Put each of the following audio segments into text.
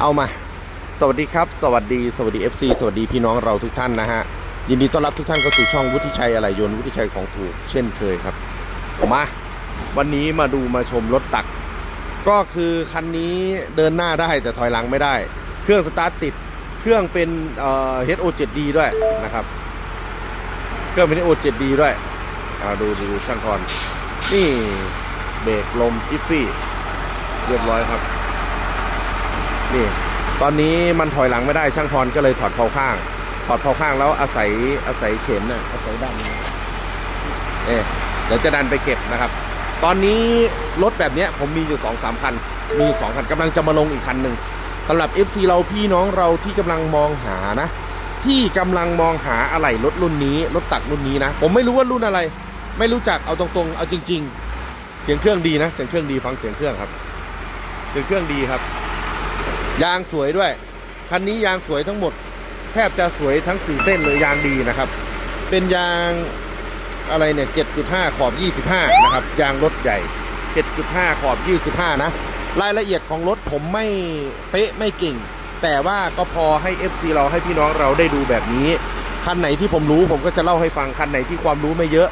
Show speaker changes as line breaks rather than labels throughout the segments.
เอามา สวัสดีครับ สวัสดี สวัสดี FC สวัสดีพี่น้องเราทุกท่านนะฮะ ยินดีต้อนรับทุกท่านเข้าสู่ช่องวุฒิชัยอะไหล่ยนต์วุฒิชัยของถูกเช่นเคยครับ มา วันนี้มาดูมาชมรถตัก ก็คือคันนี้เดินหน้าได้แต่ถอยหลังไม่ได้ เครื่องสตาร์ทติด เครื่องเป็นเอ่อ HO7D ด้วยนะครับ เครื่องเป็น HO7D ด้วยอ่าดูดูดูช่างคอนนี่เบรกลมจิฟฟี่ เรียบร้อยครับ นี่ตอนนี้มันถอยหลังไม่ได้ช่างพรก็เลยถอดเผาข้าง ถอดเผาข้างแล้วอาศัยอาศัยเข็นน่ะอาศัยดันเอ๊เดี๋ยวจะดันไปเก็บนะครับ ตอนนี้รถแบบเนี้ยผมมีอยู่สองสามคัน มีสองคันกำลังจะมาลงอีกคันหนึ่งสำหรับ FC เราพี่น้องเราที่กำลังมองหานะ ที่กำลังมองหาอะไหล่รถรุ่นนี้รถตักรุ่นนี้นะ ผมไม่รู้ว่ารุ่นอะไร ไม่รู้จักเอาตรงๆ เอาจริง ๆ เสียงเครื่องดีนะ เสียงเครื่องดีฟังเสียงเครื่องครับ เสียงเครื่องดีครับ ยางสวยด้วย คันนี้ยางสวยทั้งหมด แทบจะสวยทั้ง4เส้นเลยยางดีนะครับ เป็นยางอะไรเนี่ย 7.5 ขอบ 25 นะครับ ยางรถใหญ่ 7.5 ขอบ 25 นะ รายละเอียดของรถผมไม่เป๊ะไม่เก่ง แต่ว่าก็พอให้ FC เราให้พี่น้องเราได้ดูแบบนี้ คันไหนที่ผมรู้ผมก็จะเล่าให้ฟัง คันไหนที่ความรู้ไม่เยอะ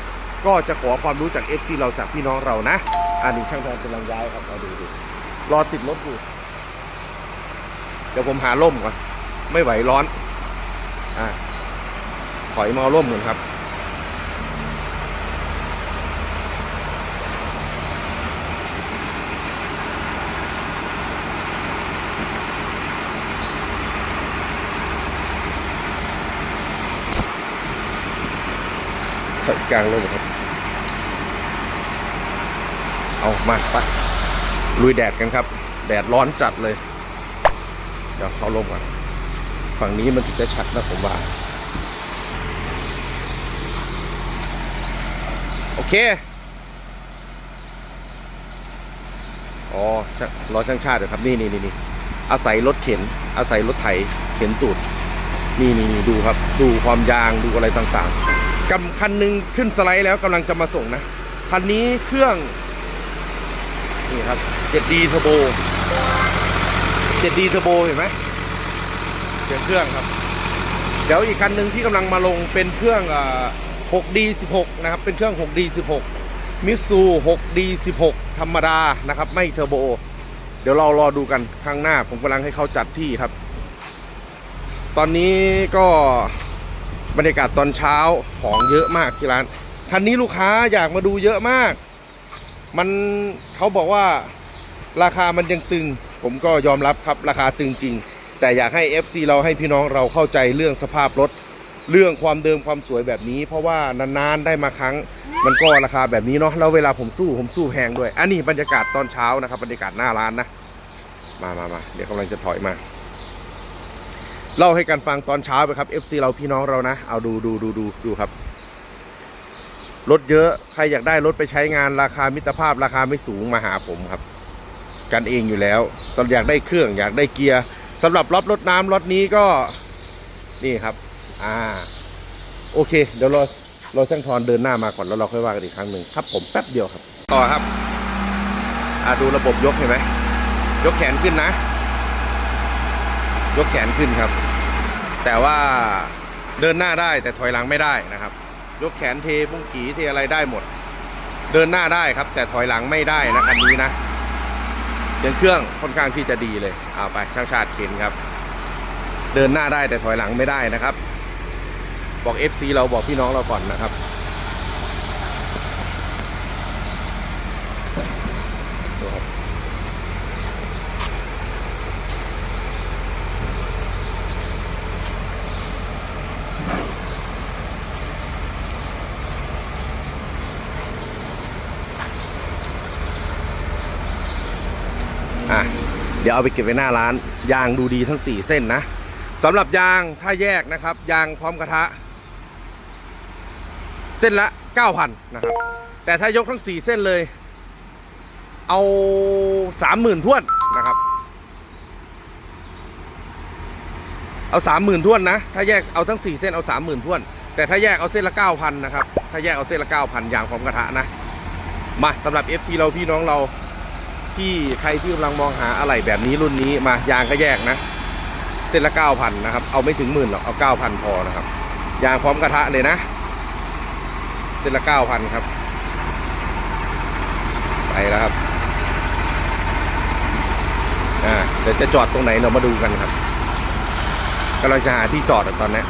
ก็จะขอความรู้จาก FC เราจากพี่น้องเรานะ อันนี้ช่างทองกำลังย้ายครับเอาดูดูรอติดรถอยู่ ดี๋ยวผมหาร่มก่อน ไม่ไหวร้อน อ่าถอยมาเอาร่มก่อนครับกลางร่มครับ เอามาไปลุยแดดกันครับ แดดร้อนจัดเลย เดี๋ยวเข้าร่มก่อนฝั่งนี้มันถึงจะชัดนะผมว่า โอเค อ๋อรอช่างชาติเดี๋ยวครับ นี่นี่นี่นี่อาศัยรถเข็น อาศัยรถไถ เข็นตูดนี่นี่นี่ดูครับ ดูความยางดูอะไรต่างๆกำคันหนึ่งขึ้นสไลด์แล้วกำลังจะมาส่งนะ คันนี้เครื่อง นี่ครับ 7D Turbo 7D Turbo เห็นไหมเสียงเครื่องครับ เดี๋ยวอีกคันหนึ่งที่กำลังมาลงเป็นเครื่อง 6D 16 นะครับ เป็นเครื่อง 6D 16 มิสู 6D 16 ธรรมดานะครับ ไม่เทอร์โบ เดี๋ยวเรารอดูกันข้างหน้า ผมกำลังให้เขาจัดที่ครับ ตอนนี้ก็บรรยากาศตอนเช้าของเยอะมากที่ร้าน คันนี้ลูกค้าอยากมาดูเยอะมาก มันเขาบอกว่าราคามันยังตึง ผมก็ยอมรับครับราคาตึงจริง แต่อยากให้ FC เราให้พี่น้องเราเข้าใจเรื่องสภาพรถ เรื่องความเดิมความสวยแบบนี้ เพราะว่านานๆได้มาครั้ง มันก็ราคาแบบนี้เนาะแล้วเวลาผมสู้ผมสู้แพงด้วย อันนี้บรรยากาศตอนเช้านะครับบรรยากาศหน้าร้านนะมามามาเดี๋ยวกำลังจะถอยมาเล่าให้กันฟังตอนเช้าไปครับ FC เราพี่น้องเรานะ เอาดูดูดูดูดูครับ รถเยอะ ใครอยากได้รถไปใช้งานราคามิตรภาพราคาไม่สูงมาหาผมครับ กันเองอยู่แล้วสำหรับอยากได้เครื่องอยากได้เกียร์สำหรับรถรถน้ำรถนี้ก็นี่ครับ อ่า โอเค เดี๋ยวเราเราช่างทอนเดินหน้ามาก่อนแล้วเราค่อยว่ากันอีกครั้งหนึ่งครับ ผมแป๊บเดียวครับ ต่อครับ อ่าดูระบบยกเห็นไหมยกแขนขึ้นนะ ยกแขนขึ้นครับ แต่ว่าเดินหน้าได้แต่ถอยหลังไม่ได้นะครับ ยกแขนเทบุ้งกีเทอะไรได้หมด เดินหน้าได้ครับ แต่ถอยหลังไม่ได้นะคันนี้นะ เสียงเครื่องค่อนข้างที่จะดีเลยเอาไปช่างชาติเข็นครับ เดินหน้าได้แต่ถอยหลังไม่ได้นะครับ บอก FC เราบอกพี่น้องเราก่อนนะครับ ดูครับ อะเดี๋ยวเอาไปเก็บไว้หน้าร้าน ยางดูดีทั้ง 4 เส้นนะสำหรับยางถ้าแยกนะครับ ยางพร้อมกระทะ เส้นละ 9,000 นะครับ แต่ถ้ายกทั้ง 4 เส้นเลย เอา 30,000ท้วนนะครับ เอา 30,000ท้วนนะ ถ้าแยกเอาทั้ง 4 เส้นเอา 30,000ท้วน แต่ถ้าแยกเอาเส้นละ 9,000 นะครับ ถ้าแยกเอาเส้นละ 9,000 ยางพร้อมกระทะนะ มาสำหรับ FT เราพี่น้องเรา ที่ใครที่กำลังมองหาอะไรแบบนี้รุ่นนี้มายางก็แยกนะ เส้นละเก้าพันนะครับ เอาไม่ถึงหมื่นหรอกเอาเก้าพันพอนะครับ ยางพร้อมกระทะเลยนะ เส้นละเก้าพันครับ ไปแล้วครับอ่าเดี๋ยวจะจอดตรงไหนเรามาดูกันครับกำลังจะหาที่จอดตอนนี้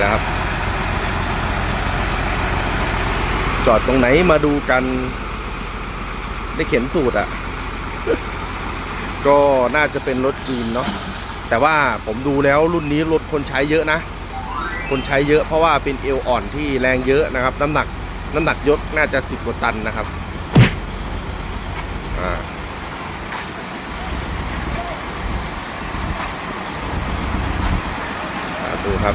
แล้วครับ จอดตรงไหนมาดูกัน ได้เข็นตูดอะ่ะ ก็น่าจะเป็นรถจีนเนาะแต่ว่าผมดูแล้วรุ่นนี้รถคนใช้เยอะนะ คนใช้เยอะเพราะว่าเป็นเอวอ่อนที่แรงเยอะนะครับ น้ำหนักน้ำหนักยกน่าจะสิบกว่าตันนะครับอ่าอ่าดูครับ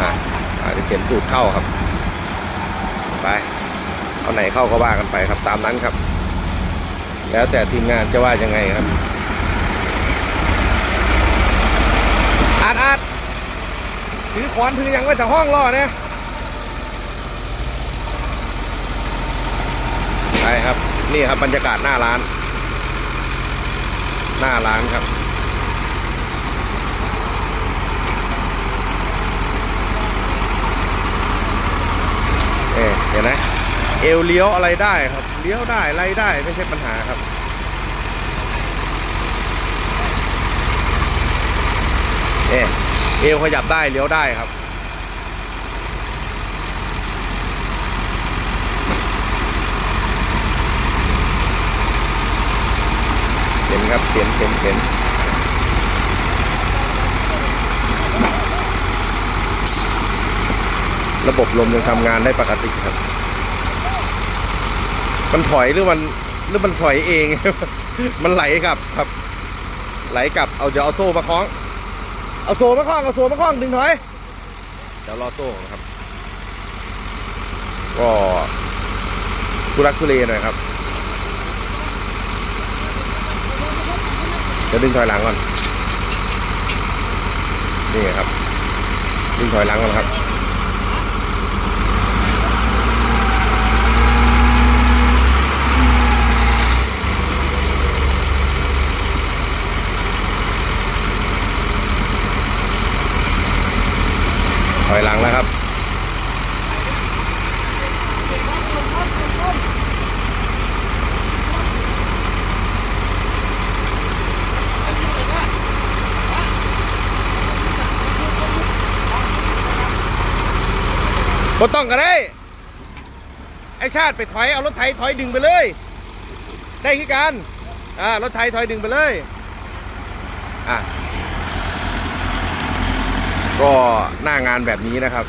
อะอะ เดี๋ยวเข็นตูดเข้าครับ ไปเอาไหนเข้าก็ว่ากันไปครับตามนั้นครับ แล้วแต่ทีมงานจะว่ายังไงครับอาดอาดถือขวานถือยังไว้จากห้องรอเนี่ยไปครับ นี่ครับบรรยากาศหน้าร้าน หน้าร้านครับ เอ๊ะเห็นไหมเอวเลี้ยวอะไรได้ครับ เลี้ยวได้ไล่ได้ไม่ใช่ปัญหาครับ เอเอวขยับได้เลี้ยวได้ครับ เห็นครับเห็นเห็นเห็น ระบบลมยังทำงานได้ปกติครับ มันถอยหรือมันหรือมันถอยเอง มันไหลกลับครับ ไหลกลับเอาเดี๋ยวเอาโซ่มาคล้อง เอาโซ่มาคล้องเอาโซ่มาคล้องดึงถอยเดี๋ยวรอโซ่นะครับ ก็ทุรักทุเลหน่อยครับเดี๋ยวดึงถอยหลังก่อน นี่ครับ ดึงถอยหลังก่อนครับ ถอยหลังแล้วครับ บ่ต้องก็ได้ ไอชาติไปถอยเอารถไถถอยดึงไปเลย ได้คือกันอ่ารถไถถอยดึงไปเลยอะก็หน้างานแบบนี้นะครับ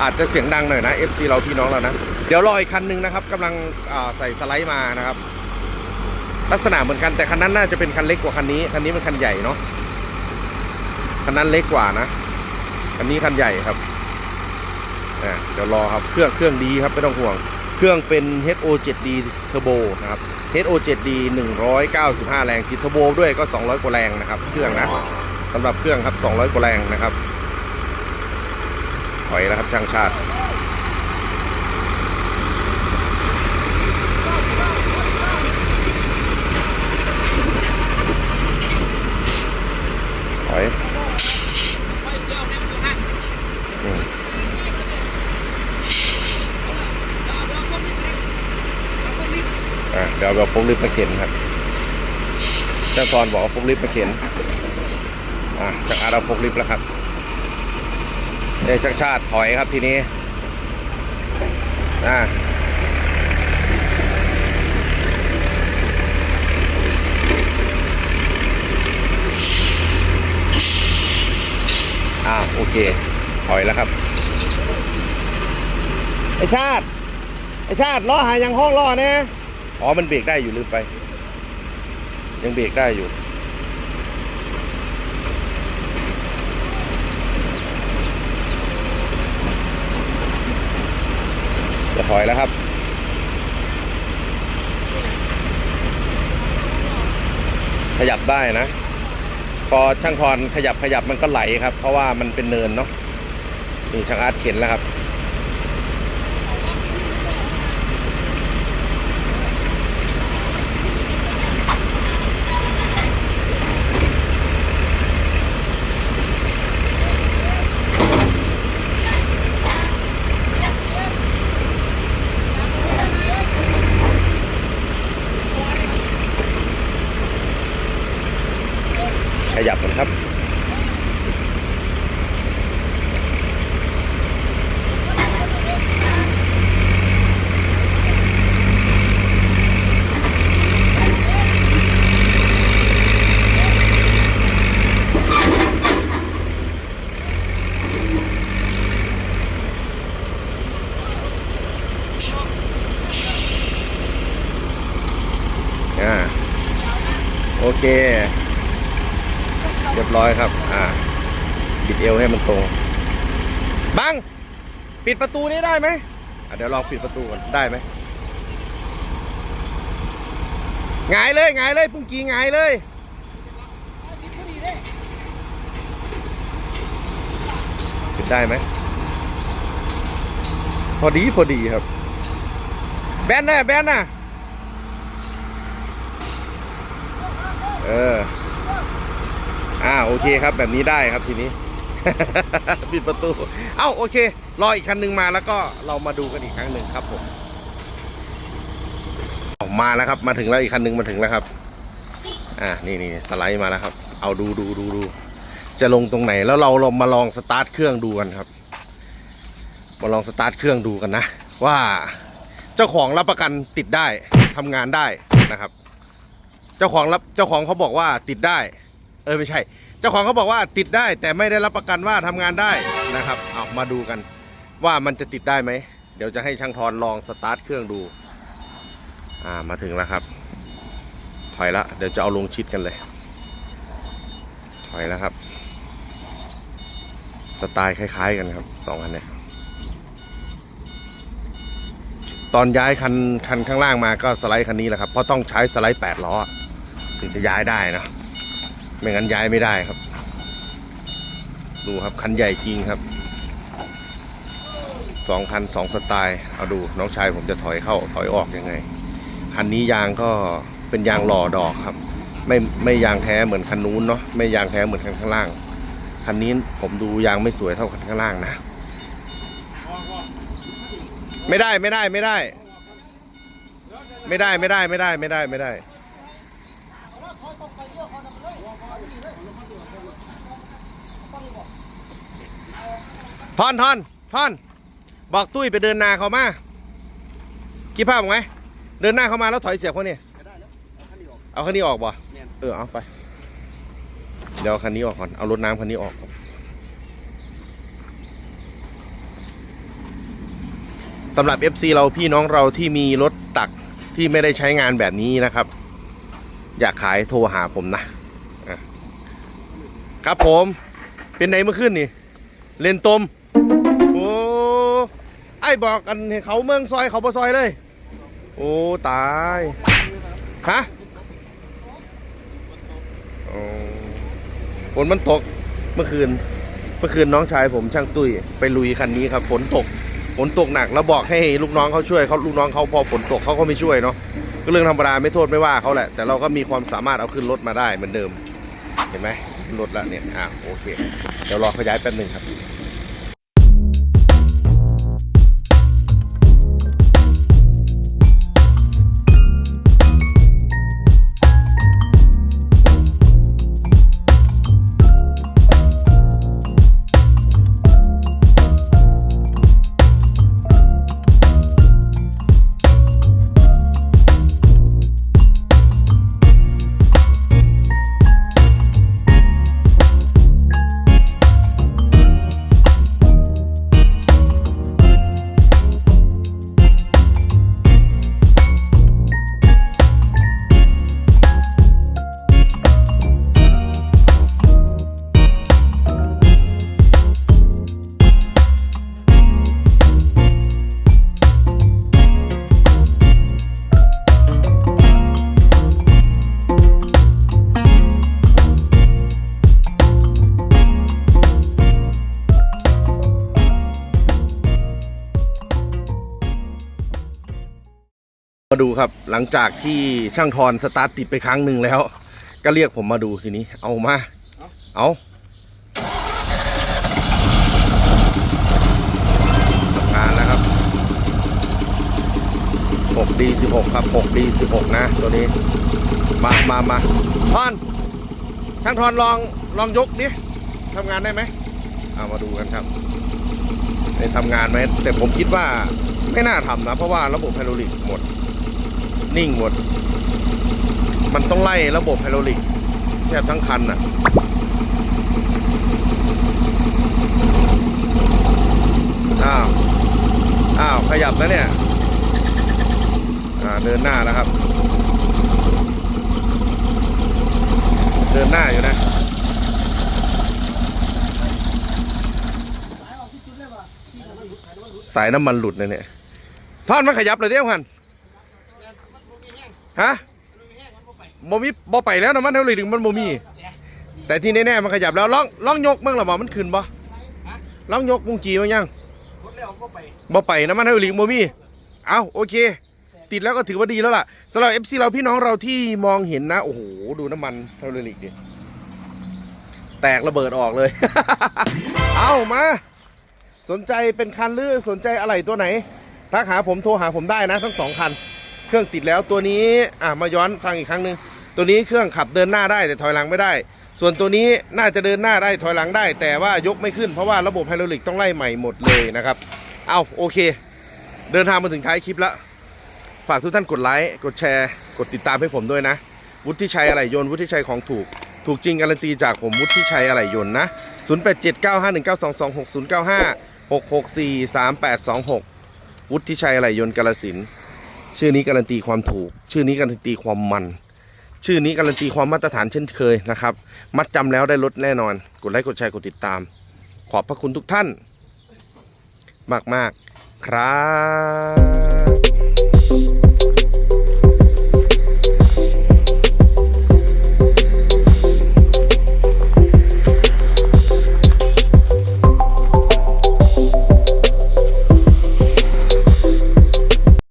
อาจจะเสียงดังหน่อยนะ FC เราพี่น้องเรานะ เดี๋ยวรออีกคันหนึงนะครับกำลังใส่สไลด์มานะครับ ลักษณะเหมือนกันแต่คันนั้นน่าจะเป็นคันเล็กกว่าคันนี้ คันนี้มันคันใหญ่เนาะคันนั้นเล็กกว่านะ คันนี้คันใหญ่ครับ อ่าเดี๋ยวรอครับเครื่องเครื่องดีครับไม่ต้องห่วง เครื่องเป็น HO7D Turbo นะครับ HO7D 195 แรงติดเทอร์โบด้วยก็ 200 กว่าแรงนะครับ เครื่องนะสำหรับเครื่องครับ 200 กว่าแรงนะครับถอยแล้วครับช่างชาติถอย อะเดี๋ยวเอาฟกลิฟต์มาเข็นครับเจ้าซอนบอกเอาฟกลิฟต์มาเข็นอะจากอาร์เอาฟกลิฟต์แล้วครับเดี๋ยวชักชาติถอยครับทีนี้อะอ่าโอเค ถอยแล้วครับ ไอชาติ ไอชาติล้อหายยังห้องล้อเนี่ย อ๋อ มันเบรกได้อยู่ลืมไป ยังเบรกได้อยู่ จะถอยแล้วครับขยับได้นะ พอช่างทอนขยับขยับมันก็ไหลครับ เพราะว่ามันเป็นเนินเนาะนี่ช่างอาร์ตเข็นแล้วครับ ขยับมันครับ อ่า โอเค เรียบร้อยครับ อ่า บิดเอวให้มันตรง บัง ปิดประตูนี้ได้ไหมเดี๋ยวลองปิดประตูก่อน ได้ไหมหงายเลยหงายเลยปุ้งกีหงายเลย ปิดได้ไหม พอดีพอดีครับ แบนน่ะแบนน่ะ เออ อ่าโอเคครับแบบนี้ได้ครับทีนี้ ปิดประตู เอ้าโอเค รออีกคันหนึ่งมาแล้วก็เรามาดูกันอีกครั้งหนึ่งครับผมออกมาแล้วครับ มาถึงแล้วอีกคันหนึ่งมาถึงแล้วครับ อ่านี่นี่สไลด์มาแล้วครับ เอาดูดูดูดูจะลงตรงไหนแล้วเราลองมาลองสตาร์ทเครื่องดูกันครับ มาลองสตาร์ทเครื่องดูกันนะ ว่าเจ้าของรับประกันติดได้ทำงานได้นะครับ เจ้าของรับเจ้าของเขาบอกว่าติดได้ เออไม่ใช่ เจ้าของเขาบอกว่าติดได้แต่ไม่ได้รับประกันว่าทำงานได้นะครับเอามาดูกัน ว่ามันจะติดได้ไหม เดี๋ยวจะให้ช่างทอนลองสตาร์ทเครื่องดู อ่ามาถึงแล้วครับ ถอยละเดี๋ยวจะเอาลงชิดกันเลย ถอยแล้วครับ สไตล์คล้ายๆกันครับสองคันเนี้ยตอนย้ายคันคันข้างล่างมาก็สไลด์คันนี้แหละครับเพราะต้องใช้สไลด์แปดล้อ ถึงจะย้ายได้นะ ไม่งั้นย้ายไม่ได้ครับ ดูครับคันใหญ่จริงครับสองคันสองสไตล์เอาดูน้องชายผมจะถอยเข้าถอยออกยังไง คันนี้ยางก็เป็นยางหล่อดอกครับ ไม่ไม่ยางแท้เหมือนคันนู้นเนาะไม่ยางแท้เหมือนคันข้างล่าง คันนี้ผมดูยางไม่สวยเท่าคันข้างล่างนะ ไม่ได้ไม่ได้ไม่ได้ ไม่ได้ไม่ได้ไม่ได้ไม่ได้ไม่ได้ ทอนทอนทอน บอกตุ้ยไปเดินนาเขามากี่ภาพไหมเดินหน้าเขามาแล้วถอยเสียบเขาเนี่ยเอาคันนี้ออกบ่เออเอาไป เดี๋ยวเอาคันนี้ออกก่อนเอารถน้ำคันนี้ออกก่อนสำหรับ FC เราพี่น้องเราที่มีรถตักที่ไม่ได้ใช้งานแบบนี้นะครับ อยากขายโทรหาผมนะอะครับผมเป็นไหนเมื่อคืนนี่ เล่นตมโอ้ไอ้บอกกันให้เขาเมืองซอยเขาบ่ซอยเลย โอ้ตายฮะโอ้ฝนมันตกเมื่อคืน เมื่อคืนน้องชายผมช่างตุ้ยไปลุยคันนี้ครับฝนตกฝนตกหนักแล้วบอกให้ลูกน้องเขาช่วยเขาลูกน้องเขาพอฝนตกเขาก็ไม่ช่วยเนาะก็เรื่องธรรมดาไม่โทษไม่ว่าเขาแหละ แต่เราก็มีความสามารถเอาขึ้นรถมาได้เหมือนเดิม เห็นไหมรถละเนี่ยอะโอเค เดี๋ยวรอขยายแป๊บหนึ่งครับ ดูครับ หลังจากที่ช่างทอนสตาร์ทติดไปครั้งหนึ่งแล้ว ก็เรียกผมมาดูทีนี้ เอามา เอาทำงานแล้วครับ 6D 16 ครับ 6D 16 นะ ตัวนี้ มามามาทอน ช่างทอนลองลองยกดิทำงานได้ไหมเอามาดูกันครับได้ทำงานไหมแต่ผมคิดว่าไม่น่าทำนะ เพราะว่าระบบไฮดรอลิกหมด นิ่งหมด มันต้องไล่ระบบไฮดรอลิกแทบทั้งคันอะอ้าว อ้าว ขยับแล้วเนี่ย อ่า เดินหน้าแล้วครับ เดินหน้าอยู่นะสายน้ำมันหลุดเลยเนี่ยท่อนมันขยับเลยเด้พัน ฮะบ่มีบ่ไปแล้วน้ำมันเท่าไหร่ถึงมันบ่มี แต่ที่แน่ๆมันขยับแล้วล่องล่องยกมื่อหรอบ่มันขึ้นบ่ล่องยกมุงจีมั้งยังบ่ไปน้ำมันเท่าไหร่บ่มีเอาโอเค ติดแล้วก็ถือว่าดีแล้วล่ะสำหรับ FC เราพี่น้องเราที่มองเห็นนะโอ้โหดูน้ำมันเทาเรลิกดิแตกระเบิดออกเลย เอามา สนใจเป็นคันหรือสนใจอะไรตัวไหนทักหาผมโทรหาผมได้นะทั้งสองคัน เครื่องติดแล้วตัวนี้อะมาย้อนฟังอีกครั้งหนึ่งตัวนี้เครื่องขับเดินหน้าได้แต่ถอยหลังไม่ได้ ส่วนตัวนี้น่าจะเดินหน้าได้ถอยหลังได้ แต่ว่ายกไม่ขึ้นเพราะว่าระบบไฮดรอลิกต้องไล่ใหม่หมดเลยนะครับเอาโอเค เดินทางมาถึงท้ายคลิปแล้ว ฝากทุกท่านกดไลค์กดแชร์ กดติดตามให้ผมด้วยนะ วุฒิชัยอะไหล่ยนต์วุฒิชัยของถูกถูกจริงการันตีจากผมวุฒิชัยอะไหล่ยนต์นะ 08795192260956643826 วุฒิชัยอะไหล่ยนต์กาลสิน ชื่อนี้การันตีความถูก ชื่อนี้การันตีความมัน ชื่อนี้การันตีความมาตรฐานเช่นเคยนะครับ มัดจำแล้วได้ลดแน่นอน กดไลค์กดแชร์กดติดตาม ขอบพระคุณทุกท่าน มาก ๆ ครับ